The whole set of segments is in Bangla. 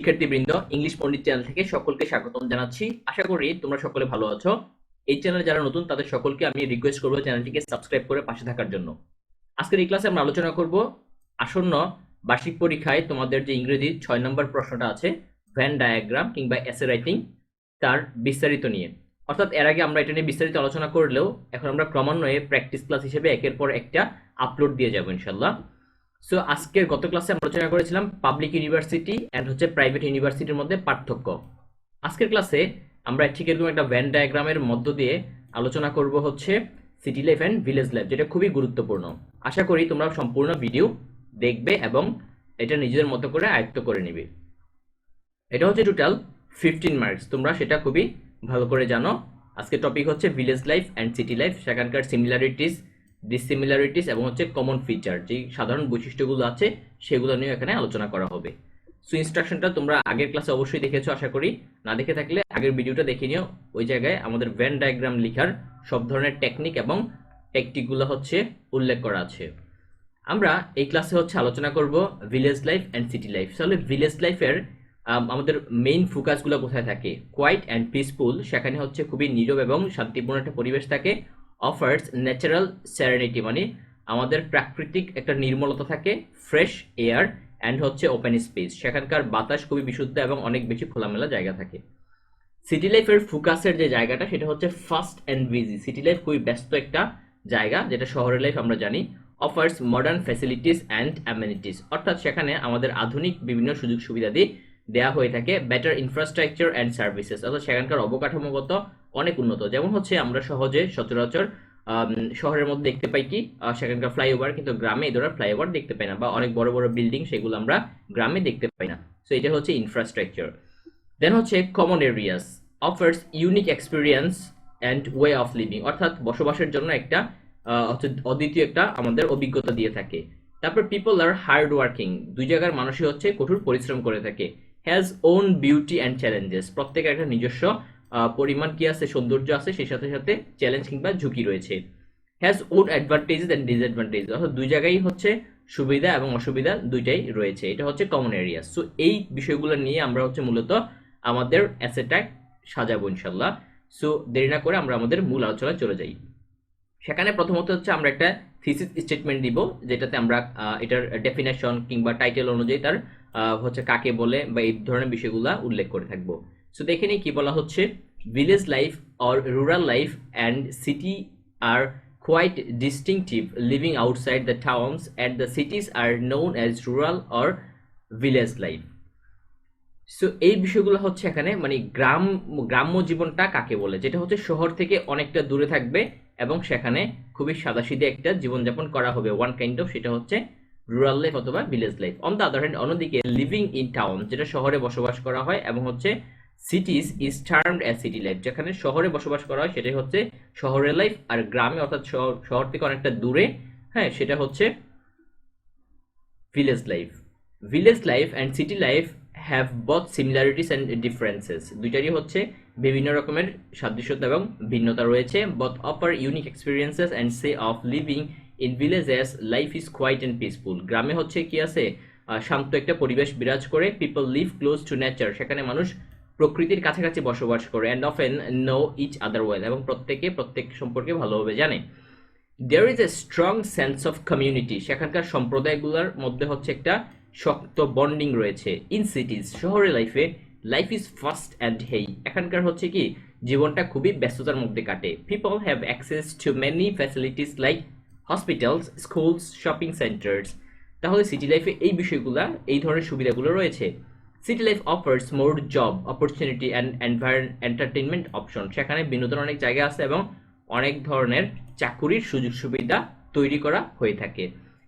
শিক্ষার্থীবৃন্দ ইংলিশ পণ্ডিত চ্যানেল থেকে সকলকে স্বাগতম জানাচ্ছি। আশা করি তোমরা সকলে ভালো আছো। এই চ্যানেলে যারা নতুন, তাদের সকলকে আমি রিকোয়েস্ট করব চ্যানেলটিকে সাবস্ক্রাইব করে পাশে থাকার জন্য। আজকের এই ক্লাসে আমরা আলোচনা করব আসন্ন বার্ষিক পরীক্ষায় তোমাদের যে ইংরেজি ছয় নম্বর প্রশ্নটা আছে ভ্যান ডায়াগ্রাম কিংবা এসে রাইটিং তার বিস্তারিত নিয়ে। অর্থাৎ এর আগে আমরা এটা নিয়ে বিস্তারিত আলোচনা করলেও এখন আমরা ক্রমান্বয়ে প্র্যাকটিস ক্লাস হিসেবে একের পর একটা আপলোড দিয়ে যাব ইনশাল্লাহ সো আজকের গত ক্লাসে আমরা আলোচনা করেছিলাম পাবলিক ইউনিভার্সিটি অ্যান্ড হচ্ছে প্রাইভেট ইউনিভার্সিটির মধ্যে পার্থক্য। আজকের ক্লাসে আমরা ঠিক এরকম একটা ভ্যান ডায়াগ্রামের মধ্য দিয়ে আলোচনা করব হচ্ছে city life and village life যেটা খুবই গুরুত্বপূর্ণ। আশা করি তোমরা সম্পূর্ণ ভিডিও দেখবে এবং এটা নিজেদের মতো করে আয়ত্ত করে নিবে। এটা হচ্ছে টোটাল ফিফটিন মার্কস তোমরা সেটা খুবই ভালো করে জানো। আজকে টপিক হচ্ছে village life and city life সেখানকার সিমিলারিটিস ডিসিমিলারিটিস এবং হচ্ছে কমন ফিচার যে সাধারণ বৈশিষ্ট্যগুলো আছে, সেগুলো নিয়ে এখানে আলোচনা করা হবে। সো ইনস্ট্রাকশনটা তোমরা আগের ক্লাসে অবশ্যই দেখেছ, আশা করি। না দেখে থাকলে আগের ভিডিওটা দেখে নিও। ওই জায়গায় আমাদের ভ্যান ডায়াগ্রাম লেখার সব ধরনের টেকনিক এবং টেকটিকগুলো হচ্ছে উল্লেখ করা আছে। আমরা এই ক্লাসে হচ্ছে আলোচনা করব village life and city life তাহলে ভিলেজ লাইফের আমাদের মেইন ফোকাসগুলো কোথায় থাকে? কোয়াইট অ্যান্ড পিসফুল সেখানে হচ্ছে খুবই নীরব এবং শান্তিপূর্ণ একটা পরিবেশ থাকে। অফার্স ন্যাচারাল স্যারেনিটি মানে আমাদের প্রাকৃতিক একটা নির্মলতা থাকে ফ্রেশ এয়ার অ্যান্ড হচ্ছে ওপেন স্পেস সেখানকার বাতাস খুবই বিশুদ্ধ এবং অনেক বেশি খোলামেলা জায়গা থাকে। সিটি লাইফের ফোকাসের যে জায়গাটা, সেটা হচ্ছে fast and busy city life খুবই ব্যস্ত একটা জায়গা, যেটা শহরের লাইফ আমরা জানি। Offers modern facilities and amenities অর্থাৎ সেখানে আমাদের আধুনিক বিভিন্ন সুযোগ সুবিধা সুবিধাদি দেওয়া হয়ে থাকে বেটার ইনফ্রাস্ট্রাকচার অ্যান্ড সার্ভিসেস অর্থাৎ সেখানকার অবকাঠামোগত অনেক উন্নত। যেমন হচ্ছে আমরা সহজে সচরাচর শহরের মধ্যে দেখতে পাই কি সেখানকার ফ্লাইওভার কিন্তু গ্রামে এই ধরনের ফ্লাইওভার দেখতে পাই না বা অনেক বড় বড় বিল্ডিং সেগুলো আমরা গ্রামে দেখতে পাই না। সো এটা হচ্ছে ইনফ্রাস্ট্রাকচার দেন হচ্ছে common areas offers unique experience and way of living অর্থাৎ বসবাসের জন্য একটা অদ্বিতীয় একটা আমাদের অভিজ্ঞতা দিয়ে থাকে। তারপর পিপল আর হার্ড ওয়ার্কিং দুই জায়গার মানুষই হচ্ছে কঠোর পরিশ্রম করে থাকে। Has own beauty and challenges প্রত্যেকের একটা নিজস্ব পরিমাণ কি আছে, সৌন্দর্য আছে, সেই সাথে সাথে চ্যালেঞ্জ কিংবা ঝুঁকি রয়েছে। Has own advantages and disadvantage অর্থাৎ দুই জায়গায় হচ্ছে সুবিধা এবং অসুবিধা দুইটাই রয়েছে। এটা হচ্ছে কমন এরিয়া সো এই বিষয়গুলো নিয়ে আমরা হচ্ছে মূলত আমাদের অ্যাসেটা সাজাবো ইনশাল্লাহ সো দেরি না করে আমরা আমাদের মূল আলোচনায় চলে যাই। সেখানে প্রথমত হচ্ছে আমরা একটা থিসিস স্টেটমেন্ট দিব, যেটাতে আমরা এটার ডেফিনেশন কিংবা টাইটেল অনুযায়ী তার হচ্ছে কাকে বলে বা এই ধরনের বিষয়গুলো উল্লেখ করে থাকব। সো দেখে নিই কি বলা হচ্ছে। Village life or rural life and city are quite distinctive living outside the towns and the cities are known as rural or village life so এই বিষয়গুলো হচ্ছে এখানে মানে গ্রাম, গ্রাম্য জীবনটা কাকে বলে? যেটা হচ্ছে শহর থেকে অনেকটা দূরে থাকবে এবং সেখানে খুবই সাদাসিধে একটা জীবনযাপন করা হবে। ওয়ান কাইন্ড অফ সেটা হচ্ছে রুরাল লাইফ অথবা village life on the other hand অন্যদিকে লিভিং ইন টাউন যেটা শহরে বসবাস করা হয় এবং হচ্ছে cities is termed as city life যেখানে শহরে বসবাস করা হয়, সেটাই হচ্ছে শহরের লাইফ আর গ্রামে, অর্থাৎ শহর থেকে অনেকটা দূরে হ্যাঁ সেটা হচ্ছে village life village life and city life have both similarities and differences দুইটারই হচ্ছে বিভিন্ন রকমের সাদৃশ্যতা এবং ভিন্নতা রয়েছে both offer unique experiences and say of living in villages life is quiet and peaceful গ্রামে হচ্ছে কি আছে? শান্ত একটা পরিবেশ বিরাজ করে। People live close to nature সেখানে মানুষ প্রকৃতির কাছাকাছি বসবাস করে and of often know each other well এবং প্রত্যেকে প্রত্যেক সম্পর্কে ভালোভাবে জানে। There is a strong sense of community সেখানকার সম্প্রদায়গুলোর মধ্যে হচ্ছে একটা শক্ত বন্ডিং রয়েছে। ইন সিটিজ শহরের লাইফে life is fast and hey এখানকার হচ্ছে কি? জীবনটা খুবই ব্যস্ততার মধ্যে কাটে। People have access to many facilities like hospitals schools shopping centres তাহলে সিটি লাইফে এই বিষয়গুলো, এই ধরনের সুবিধাগুলো রয়েছে। City life offers more job opportunity and entertainment option সেখানে বিনোদন অনেক জায়গা আছে এবং অনেক ধরনের চাকুরির সুযোগ সুবিধা তৈরি করা হয়ে থাকে।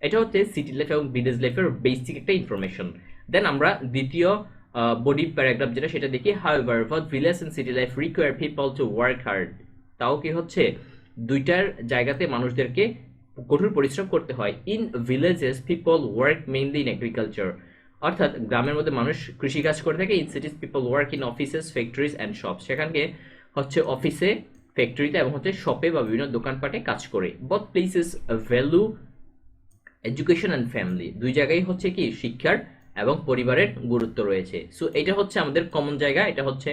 এটা হচ্ছে সিটি লাইফ এবং ভিলেজ লাইফের বেসিক একটা ইনফরমেশন দেন আমরা দ্বিতীয় বডি প্যারাগ্রাফ যেটা, সেটা দেখি। However for village and city life require people to work hard তাও কি হচ্ছে? দুইটার জায়গাতে মানুষদেরকে কঠোর পরিশ্রম করতে হয়। In villages people work mainly in agriculture অর্থাৎ গ্রামের মধ্যে মানুষ কৃষিকাজ করে থাকে। In cities people work in offices factories and shop সেখানকে হচ্ছে অফিসে ফ্যাক্টরিতে এবং হচ্ছে শপে বা বিভিন্ন দোকানপাটে কাজ করে। Both places value education and family দুই জায়গায় হচ্ছে কি? শিক্ষার এবং পরিবারের গুরুত্ব রয়েছে। সো এটা হচ্ছে আমাদের কমন জায়গা। এটা হচ্ছে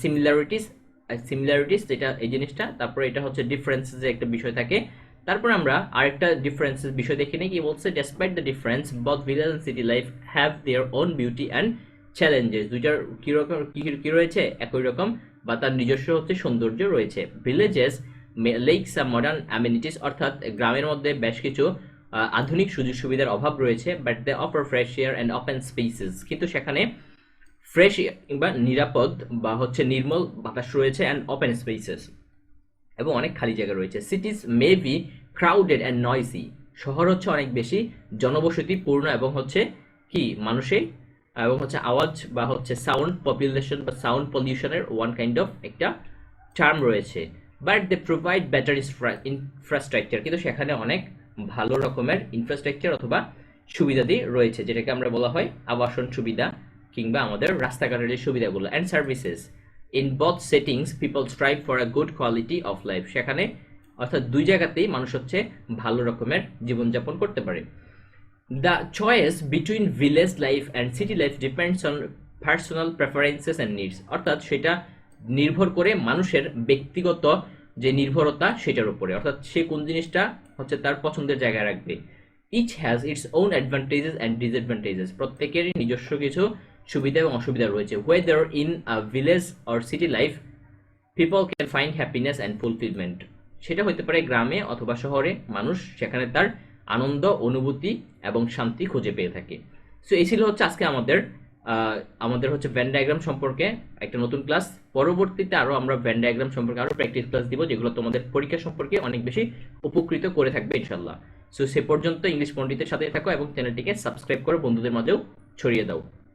সিমিলারিটিস সিমিলারিটিস যেটা এই জিনিসটা। তারপরে এটা হচ্ছে ডিফারেন্সেস একটা বিষয় থাকে। তারপর আমরা আরেকটা ডিফারেন্সের বিষয় দেখে নিই, কি বলছে despite the difference both village and city life have their own beauty and challenges দুইটার কীরকম কী কী রয়েছে? একই রকম, বা তার নিজস্ব হচ্ছে সৌন্দর্য রয়েছে। ভিলেজেস লেকস মডার্ন অ্যামিনিটিস অর্থাৎ গ্রামের মধ্যে বেশ কিছু আধুনিক সুযোগ সুবিধার অভাব রয়েছে but they offer fresh air and open spaces কিন্তু সেখানে ফ্রেশ কিংবা নিরাপদ, বা হচ্ছে নির্মল বাতাস রয়েছে অ্যান্ড ওপেন স্পেসেস এবং অনেক খালি জায়গা রয়েছে। Cities may be crowded and noisy শহর হচ্ছে অনেক বেশি জনবসতিপূর্ণ এবং হচ্ছে কি? মানুষে এবং হচ্ছে আওয়াজ বা হচ্ছে সাউন্ড পপুলেশন বা সাউন্ড পলিউশনের ওয়ান কাইন্ড অফ একটা টার্ম রয়েছে। But they provide better infrastructure কিন্তু সেখানে অনেক ভালো রকমের ইনফ্রাস্ট্রাকচার অথবা সুবিধাদি রয়েছে, যেটাকে আমরা বলা হয় আবাসন সুবিধা কিংবা আমাদের রাস্তাঘাটের যে সুবিধাগুলো and services in both settings people strive for a good quality of life সেখানে, অর্থাৎ দুই জায়গাতেই মানুষ হচ্ছে ভালো রকমের জীবনযাপন করতে পারে। The choice between village life and city life depends on personal preferences and needs অর্থাৎ সেটা নির্ভর করে মানুষের ব্যক্তিগত যে নির্ভরতা, সেটার উপরে। অর্থাৎ সে কোন জিনিসটা হচ্ছে তার পছন্দের জায়গায় রাখবে। Each has its own advantages and disadvantages প্রত্যেকেরই নিজস্ব কিছু সুবিধা এবং অসুবিধা রয়েছে। Whether in a village or city life people can find happiness and fulfilment সেটা হতে পারে গ্রামে অথবা শহরে মানুষ সেখানে তার আনন্দ, অনুভূতি এবং শান্তি খুঁজে পেয়ে থাকে। সো এই ছিল হচ্ছে আজকে আমাদের আমাদের হচ্ছে ভ্যান ডায়াগ্রাম সম্পর্কে একটা নতুন ক্লাস পরবর্তীতে আরও আমরা ভ্যান ডায়াগ্রাম সম্পর্কে আরও প্র্যাকটিস ক্লাস দিব, যেগুলো তোমাদের পরীক্ষা সম্পর্কে অনেক বেশি উপকৃত করে থাকবে ইনশাল্লাহ সো সে পর্যন্ত ইংলিশ পণ্ডিতের সাথে থাকো এবং চ্যানেলটিকে সাবস্ক্রাইব করে, বন্ধুদের মাঝেও ছড়িয়ে দাও।